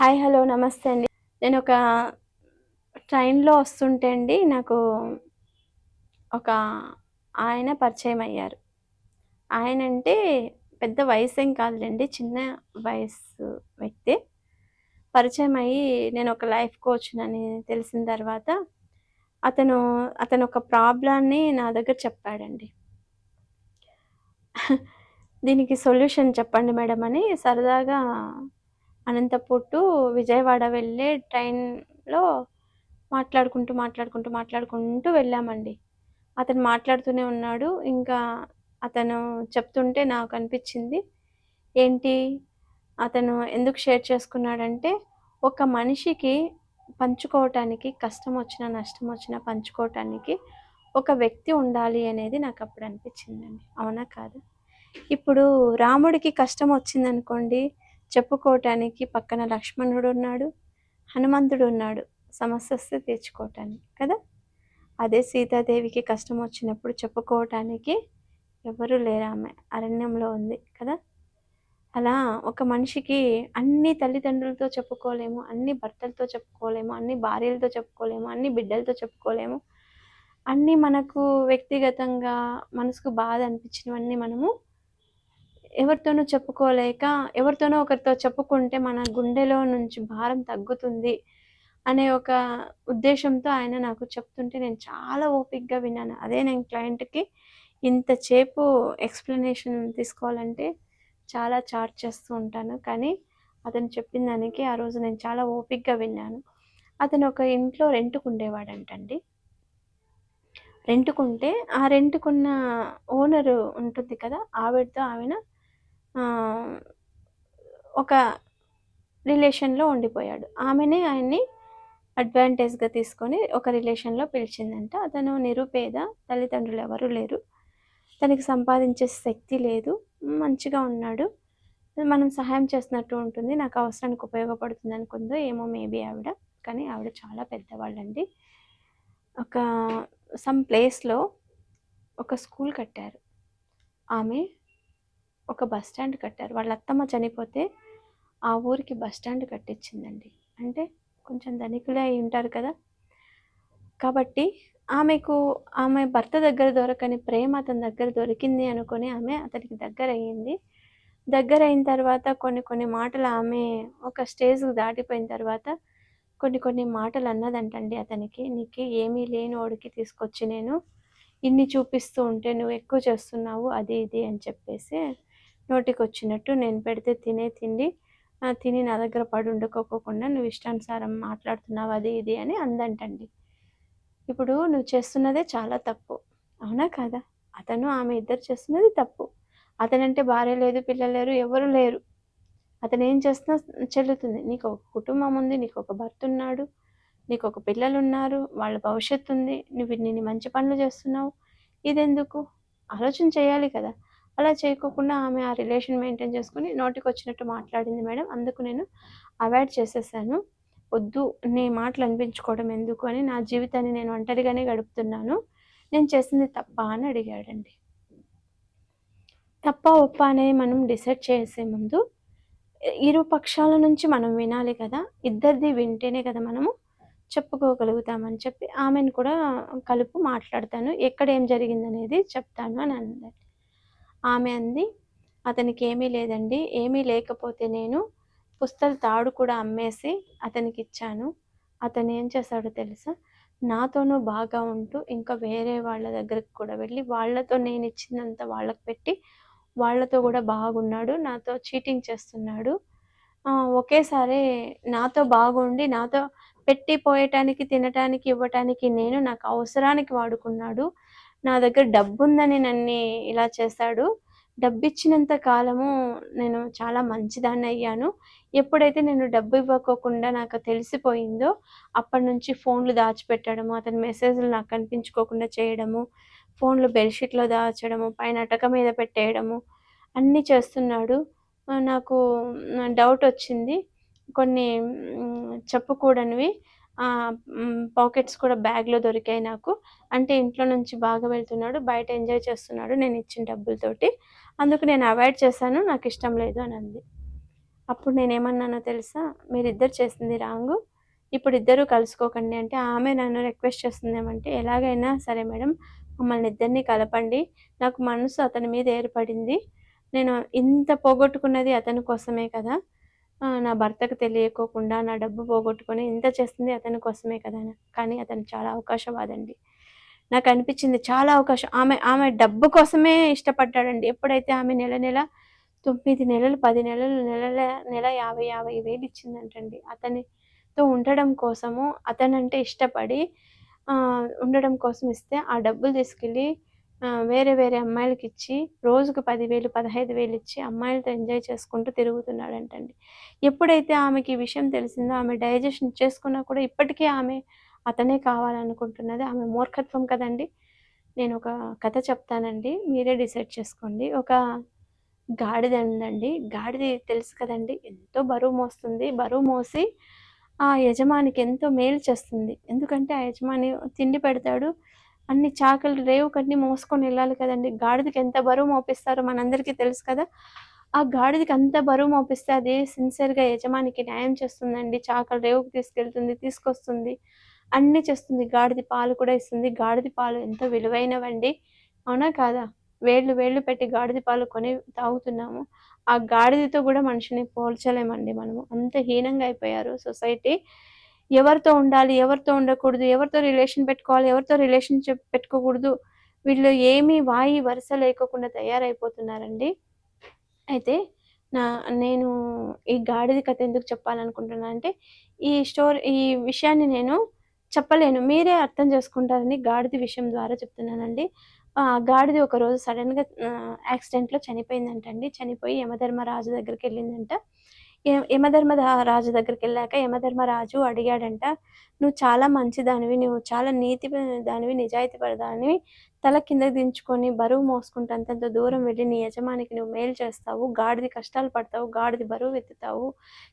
Hi hello నమస్తే అండి. నేను ఒక ట్రైన్లో వస్తుంటే అండి నాకు ఒక ఆయన పరిచయం అయ్యారు. ఆయన అంటే పెద్ద వయసు ఏం కాదులేండి చిన్న వయసు వ్యక్తి. పరిచయం అయ్యి నేను ఒక లైఫ్ కోచ్నని తెలిసిన తర్వాత అతను అతను ఒక ప్రాబ్లాన్ని నా దగ్గర చెప్పాడండి. దీనికి సొల్యూషన్ చెప్పండి మేడం అని సరదాగా అనంతపూర్ టు విజయవాడ వెళ్ళే ట్రైన్లో మాట్లాడుకుంటూ మాట్లాడుకుంటూ మాట్లాడుకుంటూ వెళ్ళామండి. అతను మాట్లాడుతూనే ఉన్నాడు. ఇంకా అతను చెప్తుంటే నాకు అనిపించింది ఏంటి? అతను ఎందుకు షేర్ చేసుకున్నాడంటే ఒక మనిషికి పంచుకోవటానికి కష్టం వచ్చినా నష్టం వచ్చినా పంచుకోవటానికి ఒక వ్యక్తి ఉండాలి అనేది నాకు అప్పుడు అనిపించిందండి. అవునా కాదు? ఇప్పుడు రాముడికి కష్టం వచ్చిందనుకోండి చెప్పుకోవటానికి పక్కన లక్ష్మణుడు ఉన్నాడు హనుమంతుడు ఉన్నాడు. సమస్యస్తే తీర్చుకోవటానికి కదా? అదే సీతాదేవికి కష్టం వచ్చినప్పుడు చెప్పుకోవటానికి ఎవరు లేరు ఆమె. అరణ్యంలో ఉంది కదా? అలా ఒక మనిషికి అన్ని తల్లిదండ్రులతో చెప్పుకోలేము అన్ని భర్తలతో చెప్పుకోలేము అన్ని భార్యలతో చెప్పుకోలేము అన్ని బిడ్డలతో చెప్పుకోలేము. అన్నీ మనకు వ్యక్తిగతంగా మనసుకు బాధ అనిపించినవన్నీ మనము ఎవరితోనూ చెప్పుకోలేక ఎవరితోనో ఒకరితో చెప్పుకుంటే మన గుండెలో నుంచి భారం తగ్గుతుంది అనే ఒక ఉద్దేశంతో ఆయన నాకు చెప్తుంటే నేను చాలా ఓపిక్గా విన్నాను. అదే నేను క్లయింట్కి ఇంతసేపు ఎక్స్ప్లెనేషన్ తీసుకోవాలంటే చాలా చార్జ్ చేస్తూ ఉంటాను. కానీ అతను చెప్పిన దానికి ఆ రోజు నేను చాలా ఓపిక్గా విన్నాను. అతను ఒక ఇంట్లో రెంట్కు ఉండేవాడంటండి. రెంట్కుంటే ఆ రెంట్కున్న ఓనరు ఉంటుంది కదా ఆవిడతో ఆమెన ఒక రిలేషన్లో ఉండిపోయాడు. ఆమెనే ఆయన్ని అడ్వాంటేజ్గా తీసుకొని ఒక రిలేషన్లో పిలిచిందంట. అతను నిరుపేద తల్లిదండ్రులు ఎవరు లేరు. తనకి సంపాదించే శక్తి లేదు. మంచిగా ఉన్నాడు. మనం సహాయం చేసినట్టు ఉంటుంది. నాకు అవసరానికి ఉపయోగపడుతుంది అనుకుందో ఏమో మేబీ ఆవిడ. కానీ ఆవిడ చాలా పెద్దవాళ్ళండి. ఒక సమ్ ప్లేస్లో ఒక స్కూల్ కట్టారు. ఆమె ఒక బస్ స్టాండ్ కట్టారు. వాళ్ళ అత్తమ్మ చనిపోతే ఆ ఊరికి బస్ స్టాండ్ కట్టించిందండి. అంటే కొంచెం ధనికులే అయి ఉంటారు కదా. కాబట్టి ఆమెకు ఆమె భర్త దగ్గర దొరకని ప్రేమ అతని దగ్గర దొరికింది అనుకొని ఆమె అతనికి దగ్గర అయ్యింది దగ్గర అయిన తర్వాత కొన్ని కొన్ని మాటలు ఆమె ఒక స్టేజ్ దాటిపోయిన తర్వాత కొన్ని కొన్ని మాటలు అన్నదంటండి అతనికి. నీకు ఏమీ లేని వాడికి తీసుకొచ్చి నేను ఇన్ని చూపిస్తూ ఉంటే నువ్వు ఎక్కువ చేస్తున్నావు అది ఇది అని చెప్పేసి నోటికి వచ్చినట్టు నేను పెడితే తినే తిండి తిని నా దగ్గర పడి ఉండకోకుండా నువ్వు ఇష్టానుసారం మాట్లాడుతున్నావు అది ఇది అని అందంటండి. ఇప్పుడు నువ్వు చేస్తున్నదే చాలా తప్పు. అవునా కాదా? అతను ఆమె ఇద్దరు చేస్తున్నది తప్పు. అతనంటే భార్య లేదు పిల్లలు లేరు ఎవరు లేరు. అతను ఏం చేస్తున్నా చెల్లుతుంది. నీకు ఒక కుటుంబం ఉంది నీకు ఒక భర్త ఉన్నాడు నీకు ఒక పిల్లలు ఉన్నారు వాళ్ళ భవిష్యత్తు ఉంది నువ్వు నేను మంచి పనులు చేస్తున్నావు. ఇదెందుకు? ఆలోచన చేయాలి కదా. అలా చేయకోకుండా ఆమె ఆ రిలేషన్ మెయింటైన్ చేసుకుని నోటికి వచ్చినట్టు మాట్లాడింది మేడం. అందుకు నేను అవాయిడ్ చేసేసాను. వద్దు నీ మాటలు అనిపించుకోవడం ఎందుకు అని నా జీవితాన్ని నేను ఒంటరిగానే గడుపుతున్నాను. నేను చేసింది తప్ప అని అడిగాడండి. తప్ప ఒప్ప అనేది మనం డిసైడ్ చేసే ముందు ఇరు పక్షాల నుంచి మనం వినాలి కదా. ఇద్దరిది వింటేనే కదా మనము చెప్పుకోగలుగుతామని చెప్పి ఆమెను కూడా కలుపు మాట్లాడతాను. ఎక్కడ ఏం జరిగిందనేది చెప్తాను అని అన్నది. ఆమె అంది అతనికి ఏమీ లేదండి. ఏమీ లేకపోతే నేను పుస్తల తాడు కూడా అమ్మేసి అతనికి ఇచ్చాను అతను ఏం చేశాడో తెలుసా? నాతోనూ బాగా ఉంటూ ఇంకా వేరే వాళ్ళ దగ్గరకు కూడా వెళ్ళి వాళ్ళతో నేను ఇచ్చినంత వాళ్ళకి పెట్టి వాళ్ళతో కూడా బాగున్నాడు. నాతో చీటింగ్ చేస్తున్నాడు. ఒకేసారి నాతో బాగుండి నాతో పెట్టి పోయటానికి తినటానికి ఇవ్వటానికి నేను నాకు అవసరానికి వాడుకున్నాడు. నా దగ్గర డబ్బు ఉందని నన్ను ఇలా చేశాడు డబ్బు ఇచ్చినంత కాలము నేను చాలా మంచిదాన్ని అయ్యాను. ఎప్పుడైతే నేను డబ్బు ఇవ్వకోకుండా నాకు తెలిసిపోయిందో అప్పటి నుంచి ఫోన్లు దాచిపెట్టడము అతని మెసేజ్లు నాకు కనిపించుకోకుండా చేయడము ఫోన్లు బెడ్షీట్లో దాచడము పైన అటక మీద పెట్టేయడము అన్నీ చేస్తున్నాడు. నాకు డౌట్ వచ్చింది. కొన్ని చెప్పకూడనివి పాకెట్స్ కూడా బ్యాగ్లో దొరికాయి నాకు. అంటే ఇంట్లో నుంచి బాగా వెళ్తున్నాడు బయట ఎంజాయ్ చేస్తున్నాడు నేను ఇచ్చిన డబ్బులతోటి. అందుకు నేను అవాయిడ్ చేశాను నాకు ఇష్టం లేదు అని అంది. అప్పుడు నేనేమన్నానో తెలుసా? మీరిద్దరు చేసింది రాంగు. ఇప్పుడు ఇద్దరు కలుసుకోకండి అంటే ఆమె నన్ను రిక్వెస్ట్ చేస్తుందేమంటే ఎలాగైనా సరే మేడం మమ్మల్ని ఇద్దరిని కలపండి. నాకు మనసు అతని మీద ఏర్పడింది. నేను ఇంత పోగొట్టుకున్నది అతని కోసమే కదా. నా భర్తకు తెలియకోకుండా నా డబ్బు పోగొట్టుకొని ఇంత చేస్తుంది అతని కోసమే కదా కానీ అతను చాలా అవకాశవాదండి నాకు అనిపించింది చాలా అవకాశం. ఆమె ఆమె డబ్బు కోసమే ఇష్టపడ్డాడండి. ఎప్పుడైతే ఆమె నెల నెల తొమ్మిది నెలలు పది నెలలు నెల నెల యాభై యాభై వేలు ఇచ్చిందంటండి. అతనితో ఉండడం కోసము అతనంటే ఇష్టపడి ఉండడం కోసం ఇస్తే ఆ డబ్బులు తీసుకెళ్ళి వేరే వేరే అమ్మాయిలకి ఇచ్చి రోజుకు పదివేలు పదహైదు వేలు ఇచ్చి అమ్మాయిలతో ఎంజాయ్ చేసుకుంటూ తిరుగుతున్నాడంటండి. ఎప్పుడైతే ఆమెకి ఈ విషయం తెలిసిందో ఆమె డైజెషన్ చేసుకున్నా కూడా ఇప్పటికీ ఆమె అతనే కావాలనుకుంటున్నది. ఆమె మూర్ఖత్వం కదండి. నేను ఒక కథ చెప్తానండి. మీరే డిసైడ్ చేసుకోండి. ఒక గాడిద ఉందండి. గాడిద తెలుసు కదండి. ఎంతో బరువు మోస్తుంది. బరువు మోసి ఆ యజమానికి ఎంతో మేలు చేస్తుంది. ఎందుకంటే ఆ యజమాని తిండి పెడతాడు. అన్ని చాకలు రేవు కన్నీ మోసుకొని వెళ్ళాలి కదండి. గాడిదకి ఎంత బరువు మోపిస్తారో మనందరికీ తెలుసు కదా. ఆ గాడిదకి అంత బరువు మోపిస్తే అది సిన్సియర్గా యజమానికి న్యాయం చేస్తుందండి. చాకలు రేవుకి తీసుకెళ్తుంది తీసుకొస్తుంది. అన్నీ చేస్తుంది. గాడిద పాలు కూడా ఇస్తుంది. గాడిద పాలు ఎంతో విలువైనవండి. అవునా కాదా? వేళ్ళు వేళ్ళు పెట్టి గాడిద పాలు కొని తాగుతున్నాము. ఆ గాడిదతో కూడా మనిషిని పోల్చలేమండి మనము. అంత హీనంగా అయిపోయారు సొసైటీ. ఎవరితో ఉండాలి ఎవరితో ఉండకూడదు ఎవరితో రిలేషన్ పెట్టుకోవాలి ఎవరితో రిలేషన్షిప్ పెట్టుకోకూడదు. వీళ్ళు ఏమీ వాయి వరుస లేకోకుండా తయారైపోతున్నారండి. అయితే నా నేను ఈ గాడిద కథ ఎందుకు చెప్పాలనుకుంటున్నా అంటే ఈ స్టోరీ ఈ విషయాన్ని నేను చెప్పలేను. మీరే అర్థం చేసుకుంటారని గాడిద విషయం ద్వారా చెప్తున్నానండి. గాడిద ఒక రోజు సడన్గా యాక్సిడెంట్లో చనిపోయిందంటండి. చనిపోయి యమధర్మరాజు దగ్గరికి వెళ్ళిందంట. యమధర్మ రాజు దగ్గరికి వెళ్ళాక యమధర్మరాజు అడిగాడంట నువ్వు చాలా మంచిదానివి నువ్వు చాలా నీతి దానివి నిజాయితీ పడదానివి తల కింద దించుకొని బరువు మోసుకుంటూ అంతంత దూరం వెళ్ళి నీ యజమానికి నువ్వు మేలు చేస్తావు గాడిది కష్టాలు పడతావు గాడిది బరువు ఎత్తుతావు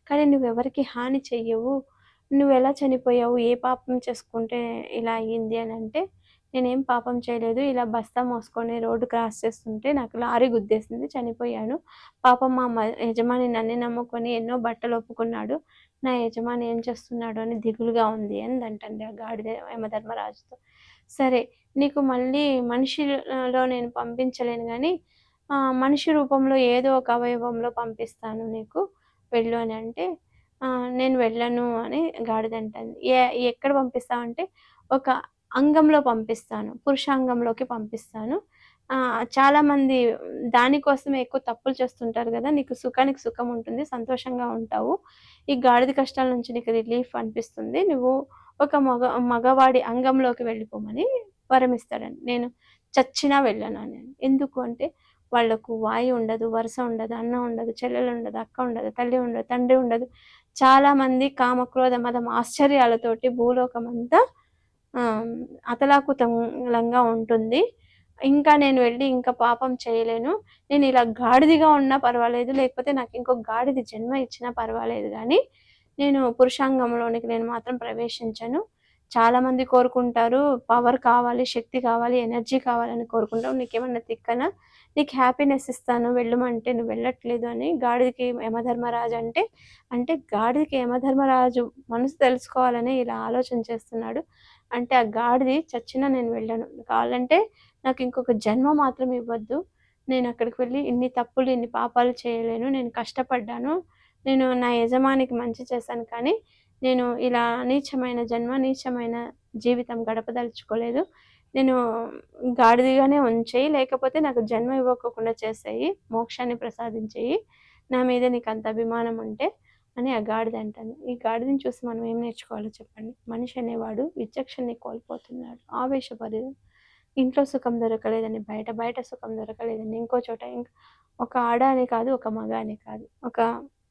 కానీ నువ్వు ఎవరికి హాని చెయ్యవు నువ్వు ఎలా చనిపోయావు ఏ పాపం చేసుకుంటే ఇలా అయ్యింది అని అంటే నేనేం పాపం చేయలేదు. ఇలా బస్తా మోసుకొని రోడ్డు క్రాస్ చేస్తుంటే నాకు లారీ గుద్దేసింది చనిపోయాను. పాపం మా మ- యజమాని నన్ను నమ్ముకొని ఎన్నో బట్టలు ఒప్పుకున్నాడు. నా యజమాని ఏం చేస్తున్నాడు అని దిగులుగా ఉంది అని అంటండి ఆ గాడిద యమధర్మరాజుతో. సరే నీకు మళ్ళీ మనిషిలో నేను పంపించలేను కానీ మనిషి రూపంలో ఏదో ఒక అవయవంలో పంపిస్తాను నీకు. వెళ్ళు అని అంటే నేను వెళ్ళను అని గాడిద అంటుంది. ఏ ఎక్కడ పంపిస్తామంటే ఒక అంగంలో పంపిస్తాను పురుషాంగంలోకి పంపిస్తాను. చాలామంది చాలా మంది దానికోసమే ఎక్కువ తప్పులు చేస్తుంటారు కదా నీకు సుఖానికి సుఖం ఉంటుంది సంతోషంగా ఉంటావు. ఈ గాడిద కష్టాల నుంచి నీకు రిలీఫ్ అనిపిస్తుంది. నువ్వు ఒక మగ మగవాడి అంగంలోకి వెళ్ళిపోమని వరమిస్తాడని నేను చచ్చినా వెళ్ళను అని. ఎందుకు అంటే వాళ్ళకు వాయు ఉండదు వరుస ఉండదు అన్న ఉండదు చెల్లెలు ఉండదు అక్క ఉండదు తల్లి ఉండదు తండ్రి ఉండదు. చాలా మంది కామక్రోధ మదం ఆశ్చర్యాలతోటి భూలోకం అంతా అతలాకుతలంగా ఉంటుంది. ఇంకా నేను వెళ్ళి ఇంకా పాపం చేయలేను. నేను ఇలా గాడిదిగా ఉన్నా పర్వాలేదు లేకపోతే నాకు ఇంకో గాడిది జన్మ ఇచ్చినా పర్వాలేదు కానీ నేను పురుషాంగంలోనికి నేను మాత్రం ప్రవేశించను. చాలామంది కోరుకుంటారు పవర్ కావాలి శక్తి కావాలి ఎనర్జీ కావాలని కోరుకుంటావు నీకేమన్నా తిక్కనా? నీకు హ్యాపీనెస్ ఇస్తాను వెళ్ళమంటే నువ్వు వెళ్ళట్లేదు అని గాడిదకి యమధర్మరాజు అంటే అంటే గాడిదకి యమధర్మరాజు మనసు తెలుసుకోవాలని ఇలా ఆలోచన చేస్తున్నాడు. అంటే ఆ గాడిది చచ్చినా నేను వెళ్ళాను. కావాలంటే నాకు ఇంకొక జన్మ మాత్రం ఇవ్వద్దు. నేను అక్కడికి వెళ్ళి ఇన్ని తప్పులు ఇన్ని పాపాలు చేయలేను. నేను కష్టపడ్డాను. నేను నా యజమానికి మంచి చేశాను కానీ నేను ఇలా నీచమైన జన్మ నీచమైన జీవితం గడపదలుచుకోలేదు. నేను గాడిదిగానే ఉంచేయి లేకపోతే నాకు జన్మ ఇవ్వకుండా చేసేయి మోక్షాన్ని ప్రసాదించేయి. నా మీద నీకు అంత అభిమానం ఉంటే అని ఆ గాడిద అంటాను. ఈ గాడిదని చూసి మనం ఏం నేర్చుకోవాలో చెప్పండి. మనిషి అనేవాడు విచక్షణని కోల్పోతున్నాడు. ఆవేశపరి ఇంట్లో సుఖం దొరకలేదని బయట బయట సుఖం దొరకలేదని ఇంకో చోట ఇంకా ఒక ఆడ అని కాదు ఒక మగ అని కాదు. ఒక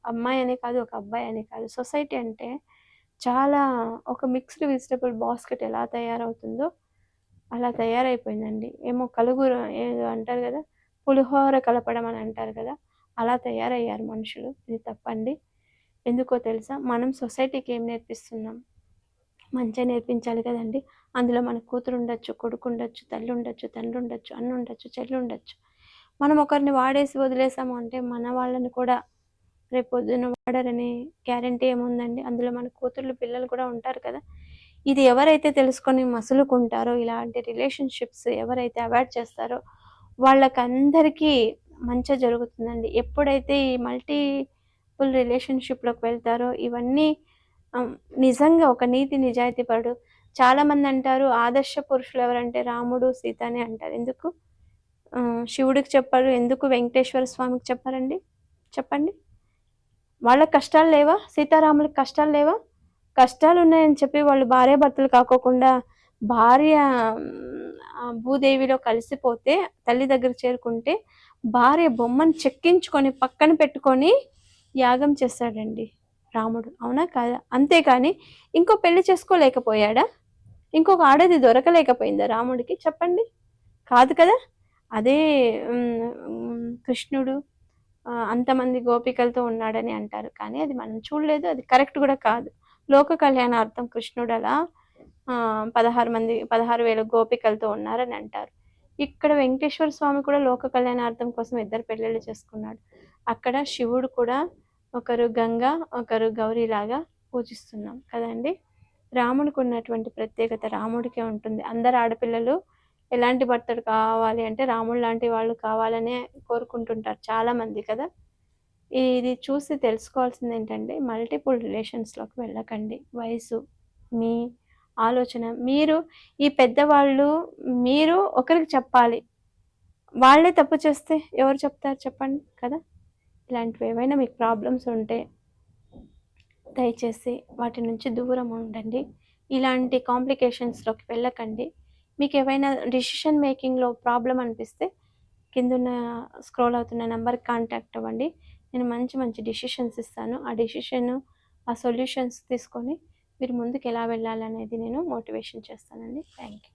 అమ్మాయి అని కాదు ఒక అబ్బాయి అని కాదు. సొసైటీ అంటే చాలా ఒక మిక్స్డ్ వెజిటబుల్ బాస్కెట్ ఎలా తయారవుతుందో అలా తయారైపోయిందండి. ఏమో కలుగురు ఏదో అంటారు కదా పులిహోర కలపడం అని అంటారు కదా అలా తయారయ్యారు మనుషులు. ఇది తప్పండి. ఎందుకో తెలుసా? మనం సొసైటీకి ఏం నేర్పిస్తున్నాం? మంచిగా నేర్పించాలి కదండి. అందులో మన కూతురు ఉండొచ్చు కొడుకు ఉండొచ్చు తల్లి ఉండొచ్చు తండ్రి ఉండొచ్చు అన్న ఉండొచ్చు చెల్లి ఉండొచ్చు. మనం ఒకరిని వాడేసి వదిలేసాము అంటే మన వాళ్ళని కూడా రేపు పొద్దున వాడరని గ్యారంటీ ఏముందండి? అందులో మన కూతుర్లు పిల్లలు కూడా ఉంటారు కదా. ఇది ఎవరైతే తెలుసుకొని మసులుకుంటారో ఇలాంటి రిలేషన్షిప్స్ ఎవరైతే అవాయిడ్ చేస్తారో వాళ్ళకందరికీ మంచి జరుగుతుందండి. ఎప్పుడైతే ఈ మల్టీ మల్టీపుల్ రిలేషన్షిప్లోకి వెళ్తారో ఇవన్నీ నిజంగా ఒక నీతి నిజాయితీపరుడు చాలామంది అంటారు ఆదర్శ పురుషులు ఎవరంటే రాముడు సీత అని అంటారు. ఎందుకు? శివుడికి చెప్పారు ఎందుకు వెంకటేశ్వర స్వామికి చెప్పారండి? చెప్పండి. వాళ్ళకి కష్టాలు లేవా? సీతారాములకి కష్టాలు లేవా? కష్టాలు ఉన్నాయని చెప్పి వాళ్ళు భార్య భర్తలు కాకోకుండా భార్య భూదేవిలో కలిసిపోతే తల్లి దగ్గర చేరుకుంటే భార్య బొమ్మను చెక్కించుకొని పక్కన పెట్టుకొని యాగం చేస్తాడండి రాముడు. అవునా కాదా? అంతేకాని ఇంకో పెళ్ళి చేసుకోలేకపోయాడా? ఇంకొక ఆడది దొరకలేకపోయిందా రాముడికి? చెప్పండి. కాదు కదా? అదే కృష్ణుడు అంతమంది గోపికలతో ఉన్నాడని అంటారు. కానీ అది మనం చూడలేదు అది కరెక్ట్ కూడా కాదు. లోక కళ్యాణార్థం కృష్ణుడు అలా పదహారు మంది పదహారు వేల గోపికలతో ఉన్నారని అంటారు. ఇక్కడ వెంకటేశ్వర స్వామి కూడా లోక కళ్యాణార్థం కోసం ఇద్దరు పెళ్ళిళ్ళు చేసుకున్నాడు. అక్కడ శివుడు కూడా ఒకరు గంగా ఒకరు గౌరీలాగా పూజిస్తున్నాం కదండి. రాముడికి ఉన్నటువంటి ప్రత్యేకత రాముడికే ఉంటుంది. అందరు ఆడపిల్లలు ఎలాంటి భర్తడు కావాలి అంటే రాముడు లాంటి వాళ్ళు కావాలనే కోరుకుంటుంటారు చాలామంది కదా. ఇది చూసి తెలుసుకోవాల్సింది ఏంటంటే మల్టిపుల్ రిలేషన్స్లోకి వెళ్ళకండి. వయసు మీ ఆలోచన. మీరు ఈ పెద్దవాళ్ళు మీరు ఒకరికి చెప్పాలి. వాళ్ళే తప్పు చేస్తే ఎవరు చెప్తారు చెప్పండి కదా. ఇలాంటివి ఏమైనా మీకు ప్రాబ్లమ్స్ ఉంటే దయచేసి వాటి నుంచి దూరం ఉండండి. ఇలాంటి కాంప్లికేషన్స్లోకి వెళ్ళకండి. మీకు ఏవైనా డిసిషన్ మేకింగ్లో ప్రాబ్లం అనిపిస్తే కిందున్న స్క్రోల్ అవుతున్న నెంబర్కి కాంటాక్ట్ అవ్వండి. నేను మంచి మంచి డిసిషన్స్ ఇస్తాను. ఆ డిసిషన్ ఆ సొల్యూషన్స్ తీసుకొని మీరు ముందుకు ఎలా వెళ్ళాలనేది నేను మోటివేషన్ చేస్తానండి. Thank you